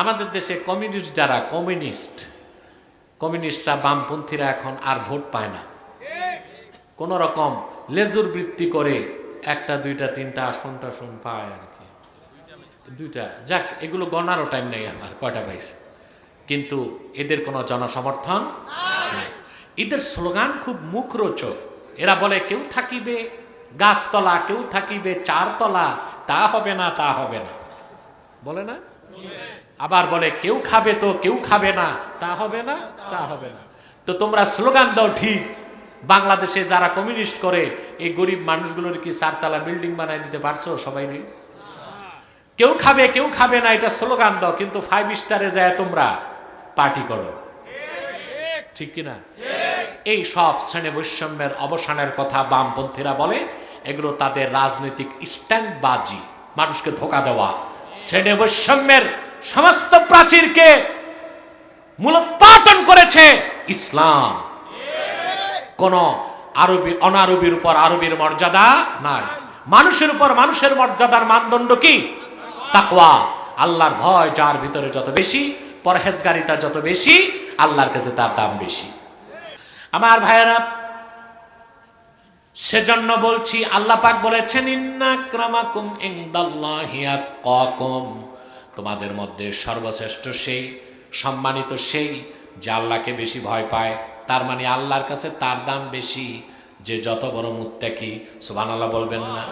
আমাদের দেশে কমিউনিস্ট যারা কমিউনিস্ট কমিউনিস্টরা বামপন্থীরা এখন আর ভোট পায় না। কোন রকম লেজুর বৃত্তি করে একটা, দুইটা, তিনটা আসন টাসন পায় আর কি। দুইটা, যাক, এগুলো গণারও টাইম নেই আমার, কয়টা পাইছে কিন্তু এদের কোনো জনসমর্থন এদের স্লোগান খুব মুখরোচক। এরা বলে, কেউ থাকিবে গাছতলা, কেউ থাকিবে চারতলা, তা হবে না, তা হবে না। বলে না? আবার বলে, কেউ খাবে তো, কেউ খাবে না। তা হবে না, তা হবে না। তো তোমরা স্লোগান দাও ঠিক। বাংলাদেশে যারা কমিউনিস্ট করে, এই গরিব মানুষগুলোর কি চারতলা বিল্ডিং বানায় দিতে পারছ সবাই নেই কেউ খাবে কেউ খাবে না, এটা স্লোগান দাও, কিন্তু ফাইভ স্টারে যায় তোমরা পার্টি করো। ঠিক কিনা? এই সব শ্রেণি বৈষম্যের অবসানের কথা বামপন্থীরা বলে, এগুলো তাদের রাজনৈতিক স্ট্যান্ডবাজি মানুষকে ধোকা দেওয়া। শ্রেণি বৈষম্যের সমস্ত প্রাচীরকে মূলোৎপাটন করেছে ইসলাম। কোন আরবি, অনারবির উপর আরবির মর্যাদা নাই। মানুষের উপর মানুষের মর্যাদার মানদণ্ড কি? তাকওয়া। আল্লাহর ভয় যার ভিতরে যত বেশি, পরহেজগারিতা যত বেশি, আল্লাহর কাছে তার দাম বেশি। আমার ভাইয়েরা, সেজন্য বলছি, আল্লাহ পাক বলেছেন ইন্নাক্রামাকুম ইনদাল্লাহি আতকাকুম। তোমাদের মধ্যে সর্বশ্রেষ্ঠ সেই, সম্মানিত সেই যে আল্লাহকে বেশি ভয় পায়। তার মানে আল্লাহর কাছে তার দাম বেশি যে যত বড় মুত্তাকি, সুবহানাল্লাহ বলবেন না।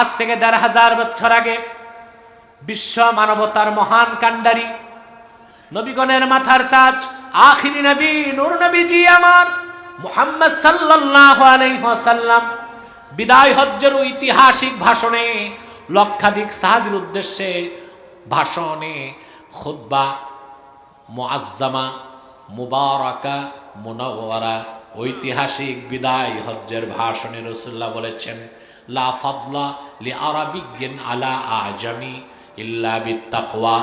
আজ থেকে দেড় হাজার বছর আগে বিশ্ব মানবতার মহান কাণ্ডারি, নবীগণের মাথার তাজ, আখিরি নবী, নূর নবীজি আমার, মুহাম্মদ সাল্লাল্লাহু বিদায় হজ্জের ঐতিহাসিক ভাষণে লক্ষাধিক সাহাবীর উদ্দেশ্যে ভাষণে খুতবা মুআজ্জামা মুবারকা মুনাওয়ারা, ঐতিহাসিক বিদায় হজ্জের ভাষণে রসুল্লাহ বলেছেন, লা ফাদলা লি আরাবিজ্ঞান আলা আজামি ইল্লা বিত্তাকওয়া।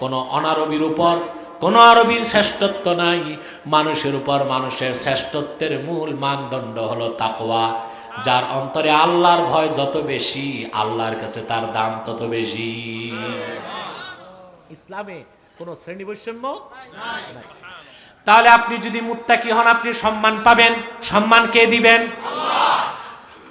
কোনো অনারবির উপর, কোনো আরবির শ্রেষ্ঠত্ব নাই। মানুষের উপর মানুষের শ্রেষ্ঠত্বের মূল মানদণ্ড হলো তাকওয়া, যার অন্তরে আল্লাহর ভয় যত বেশি, আল্লাহর কাছে তার দাম তত বেশি। ইসলামে কোনো শ্রেণি বৈষম্য নাই। তাহলে আপনি যদি মুত্তাকি হন, আপনি সম্মান পাবেন। সম্মান কে দিবেন?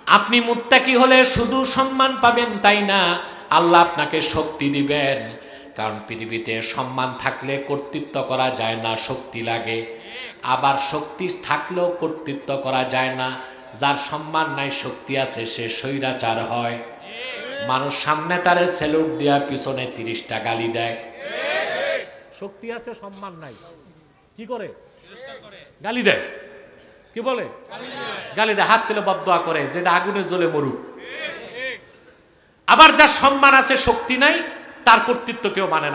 আপনি মুত্তাকি হলে শুধু সম্মান পাবেন তাই না? আল্লাহ আপনাকে শক্তি দিবেন। কারণ পৃথিবীতে সম্মান থাকলে কর্তৃত্ব করা যায় না, শক্তি লাগে। আবার শক্তি থাকলেও কর্তৃত্ব করা যায় না। যার সম্মান নাই, শক্তি আছে, সে স্বৈরাচার হয়। মানুষ সামনে তারে সেলুট দেওয়া পিছনে তিরিশটা গালি দেয়। শক্তি আছে, সম্মান নাই। কি করে? গালি দেয়। কি বলে? গালি দেয়। হাত তুলে বদয়া করে, যেটা আগুনে জ্বলে মরুক। আবার যার সম্মান আছে, শক্তি নাই, তার কর্তৃত্ব কেউ মানে না।